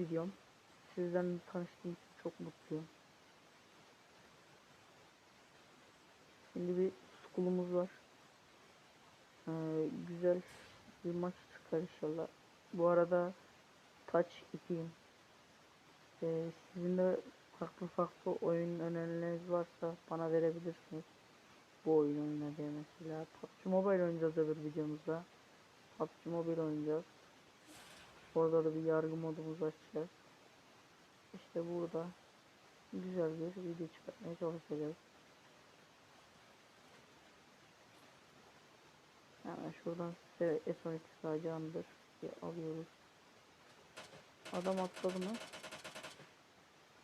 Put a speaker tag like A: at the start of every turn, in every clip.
A: videom. Sizden tanıştığım için çok mutluyum. Şimdi bir school'umuz var. Ee, güzel bir maç çıkar inşallah. Bu arada Touch 2'yim. Ee, sizin de farklı farklı oyun önerileriniz varsa bana verebilirsiniz. Bu oyun oyna diye mesela. PUBG Mobile oynayacağız öbür videomuzda. PUBG Mobile oynayacağız. Orada da bir yargı modumuzu açacağız. İşte burada güzel bir video çıkartmaya çalışacağız. Hemen şuradan size S12 sağacağımdır diye alıyoruz. Adam atladı mı?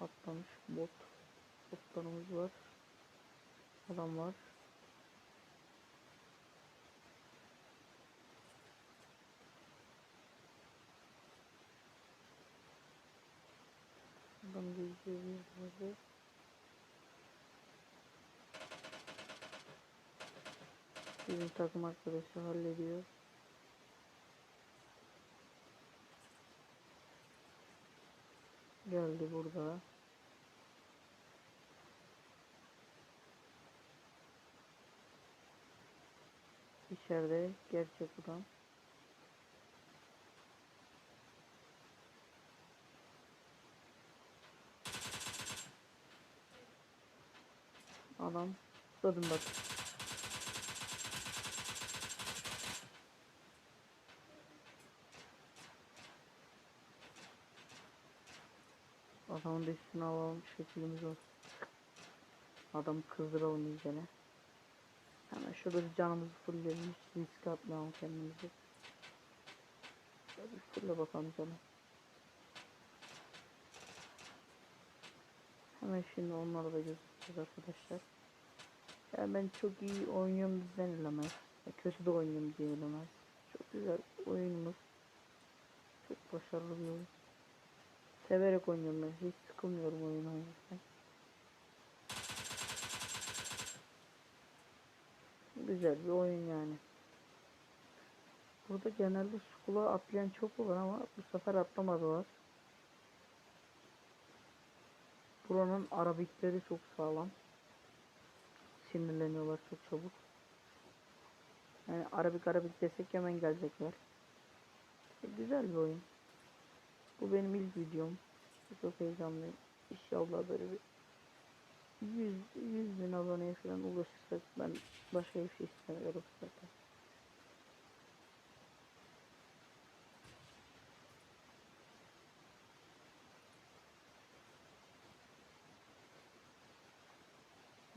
A: Atlamış bot. Botlarımız var. Adam var. Adam yerde. Bizim takım arkadaşı hallediyor. Geldi burada. İçeride gerçek adam. Adam tutladım bak. Adamın da üstüne alalım şeklimiz olsun. Adamı kızdıralım iyicene. Hemen şurada bir canımızı fullleyelim. Hiç risk atmayalım kendimizi. Şöyle bir fulle bakalım canım. Hemen şimdi onları da gözükeceğiz arkadaşlar. Yani ben çok iyi oynuyorum denilemez. Ya Kötü de oynuyorum denilemez. Çok güzel oyunumuz. Çok başarılı bir oyun. Severek oynuyorum ben. Hiç sıkılmıyorum oyun oynarken. Güzel bir oyun yani. Burada genelde skula atlayan çok olur ama bu sefer atlamadılar. Buranın arabikleri çok sağlam. Sinirleniyorlar çok çabuk. Yani arabik arabik desek hemen gelecekler. E, güzel bir oyun. Bu benim ilk videom. Çok heyecanlıyım. İnşallah böyle bir 100, 100 bin aboneye falan ulaşırsak ben başka bir şey istemiyorum zaten.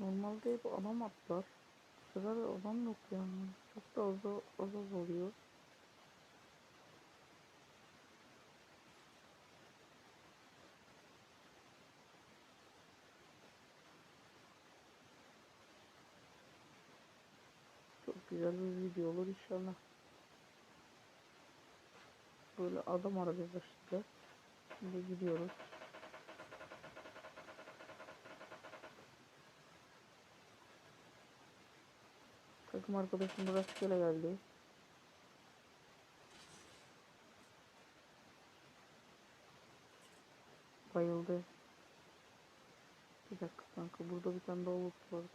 A: Normalde hep adam atlar. Bu sefer adam yok yani. Çok da az, az, az oluyor. Çok güzel bir video olur inşallah. Böyle adam arabaya başladılar. Şimdi gidiyoruz. Takım arkadaşım da rastgele geldi. Bayıldı. Bir dakika kanka burada bir tane daha olup vardı.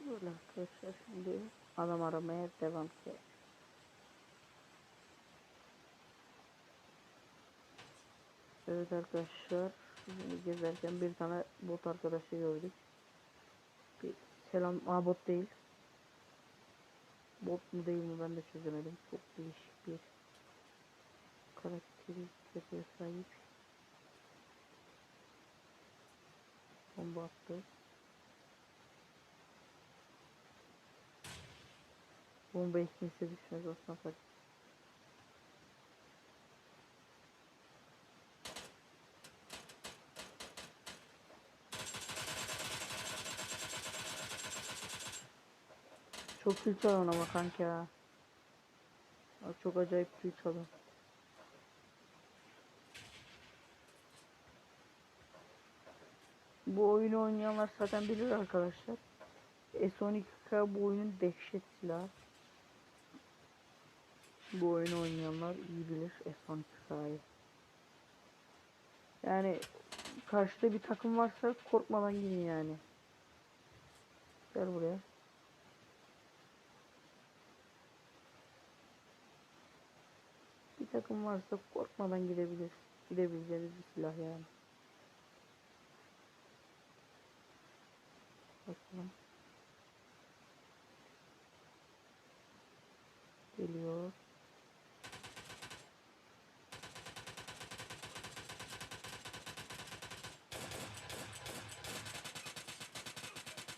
A: Böyle arkadaşlar şimdi adam aramaya devam ki. Evet arkadaşlar şimdi gezerken bir tane bot arkadaşı gördük. Bir selam Aa, bot değil. Bot mu değil mi ben de çözemedim. Çok değişik bir karakteristiklere sahip. Bomba attı. Bomba kimse düşmez Osman Çok kül çalın ama kanka ya. Çok acayip kül çalın. Bu oyunu oynayanlar zaten bilir arkadaşlar. S12K bu oyunun dehşet silahı. Bu oyunu oynayanlar iyi bilir S12K'yı. Yani karşıda bir takım varsa korkmadan gidin yani. Gel buraya. Takım varsa korkmadan gidebilir. Gidebileceğiniz bir silah yani. Bakalım. Geliyor.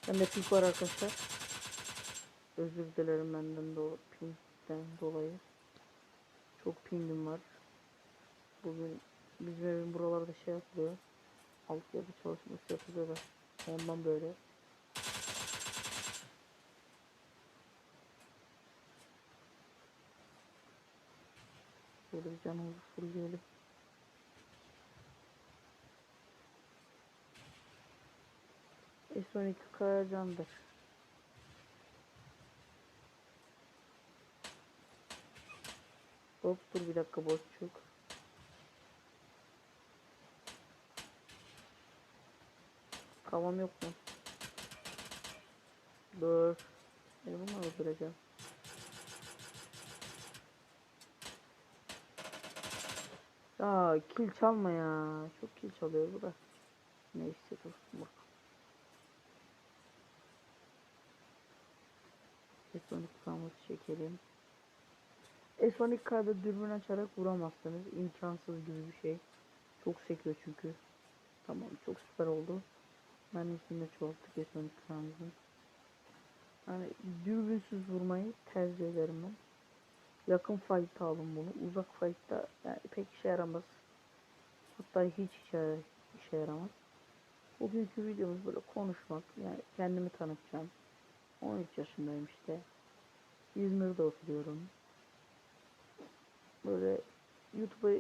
A: Bende pink var arkadaşlar. Özür dilerim benden de o pinkten dolayı. Çok pingim var. Bugün bizim evin buralarda şey yapılıyor. Altyapı çalışması yapılıyor da ondan böyle. Böyle bir canımızı fullleyelim. S12 Kayacan'dır. Hop dur bir dakika boşçuk. Kavam yok mu? Dur. Beni bununla öldüreceğim. Ya kill çalma ya. Çok kill çalıyor bu da. Neyse dur. Bak. S12 kalması çekelim. S12K'da dürbün açarak vuramazsınız. İmkansız gibi bir şey. Çok sekiyor çünkü. Tamam çok süper oldu. Ben içinde çoğalttık S12K'mızın. Yani dürbünsüz vurmayı tercih ederim ben. Yakın fight alın bunu. Uzak fight'ta yani pek işe yaramaz. Hatta hiç işe, işe yaramaz. Bugünkü videomuz böyle konuşmak. Yani kendimi tanıtacağım. 13 yaşındayım işte. İzmir'de oturuyorum. Böyle YouTube'a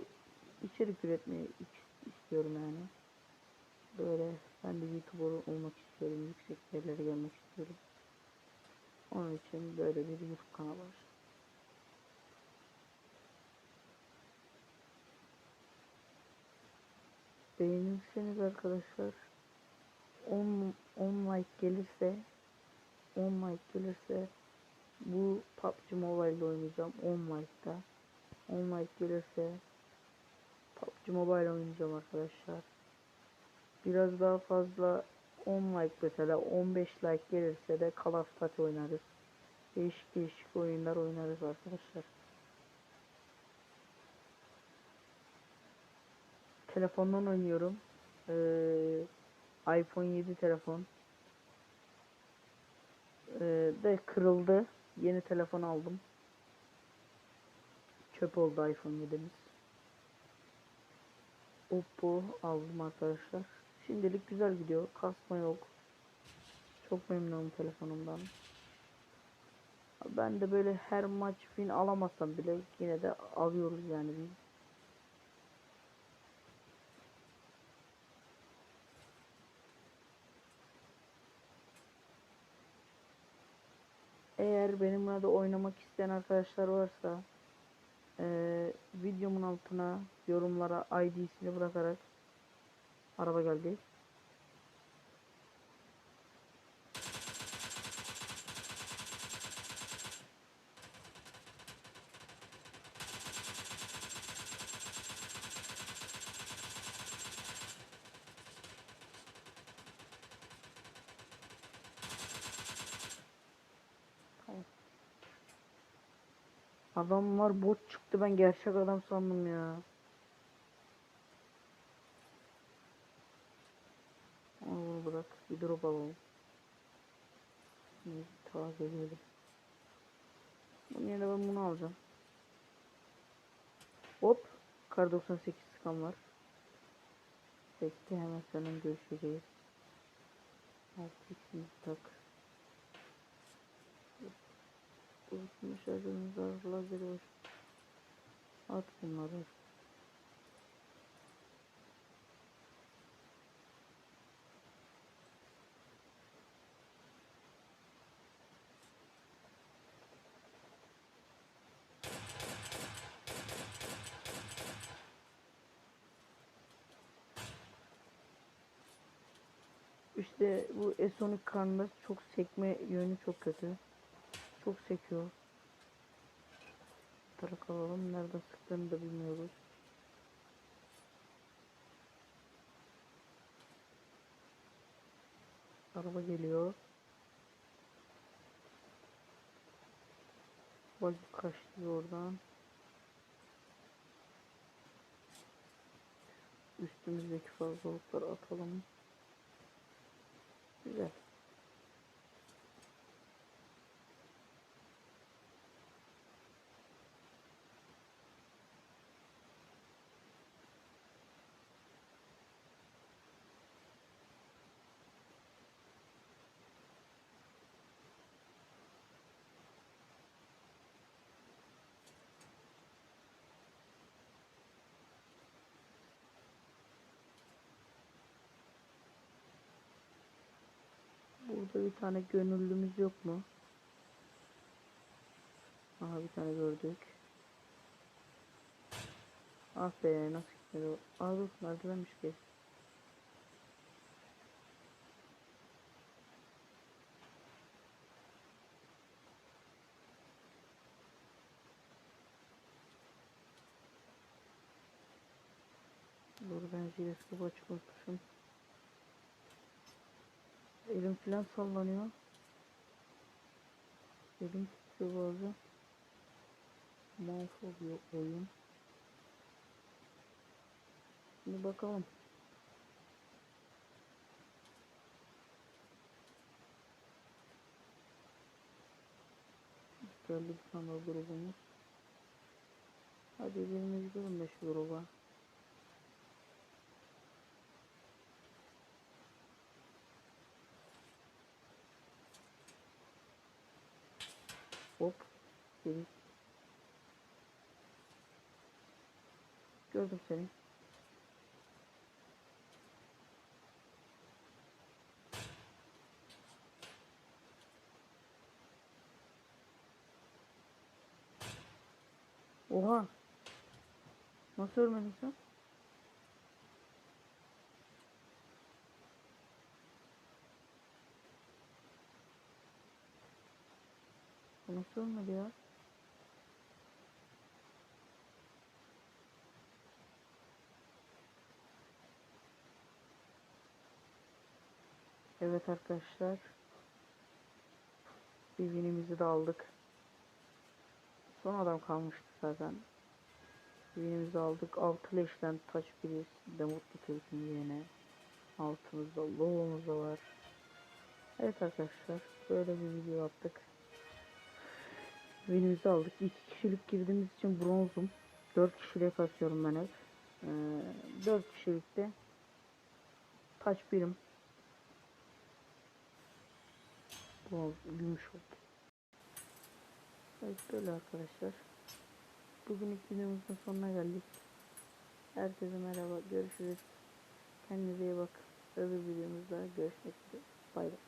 A: içerik üretmeyi istiyorum yani. Böyle ben de YouTuber olmak istiyorum. Yüksek yerlere gelmek istiyorum. Onun için böyle bir YouTube kanalı var. Beğenirseniz arkadaşlar 10 10 like gelirse 10 like gelirse bu PUBG Mobile'de oynayacağım 10 like'da 10 like gelirse PUBG Mobile oynayacağım arkadaşlar. Biraz daha fazla 10 like mesela 15 like gelirse de Call of Duty oynarız. Değişik değişik oyunlar oynarız arkadaşlar. Telefondan oynuyorum. Ee, iPhone 7 telefon. Ee, de kırıldı. Yeni telefon aldım. Çöp oldu iPhone 7'miz. Oppo aldım arkadaşlar. Şimdilik güzel gidiyor. Kasma yok. Çok memnunum telefonumdan. Ben de böyle her maç win alamasam bile yine de alıyoruz yani biz. Eğer benimle de oynamak isteyen arkadaşlar varsa eee, videomun altına yorumlara ID'sini bırakarak araba geldi. Adamlar bot çıktı ben gerçek adam sandım ya. Onu bırak bir drop alalım. Neyse taze edelim. Bunun yerine ben bunu alacağım. Hop. Kar 98 skan var. Bekle hemen seninle görüşeceğiz. Altı tak. Uzun şarjımız var. Lazer var. At bunları. İşte bu Esonic karnında çok sekme yönü çok kötü. Çok sekiyor. Tarak alalım. Nereden sıktığını da bilmiyoruz. Araba geliyor. Bak kaçtı oradan. Üstümüzdeki fazlalıkları atalım. Güzel. Burada bir tane gönüllümüz yok mu? Aha bir tane gördük. Ah be nasıl gitmedi o? Aa dur merdivenmiş ki. Dur ben jiroskopu açık unutmuşum. Elim filan sallanıyor. Elim titriyor bazen. Mahvoluyor oyun. Şimdi bakalım. Geldi bir tane daha grubumuz. Hadi birimiz gidelim de şu gruba. Hop. Geri. Gördüm seni. Oha. Nasıl ölmedin sen? Nasıl ölmedi ya? Evet arkadaşlar. Bir winimizi de aldık. Son adam kalmıştı zaten. Winimizi aldık. Altı leşten taç biriz. De mutlu Türk'ün yeğeni. Altımızda loğumuz da var. Evet arkadaşlar. Böyle bir video yaptık. Winimizi aldık. İki kişilik girdiğimiz için bronzum. Dört kişiliğe kasıyorum ben hep. Ee, dört kişilikte taç birim. Bronz, gümüş oldu. Evet böyle arkadaşlar. Bugünlük videomuzun sonuna geldik. Herkese merhaba. Görüşürüz. Kendinize iyi bakın. Öbür videomuzda görüşmek üzere. Bay bay.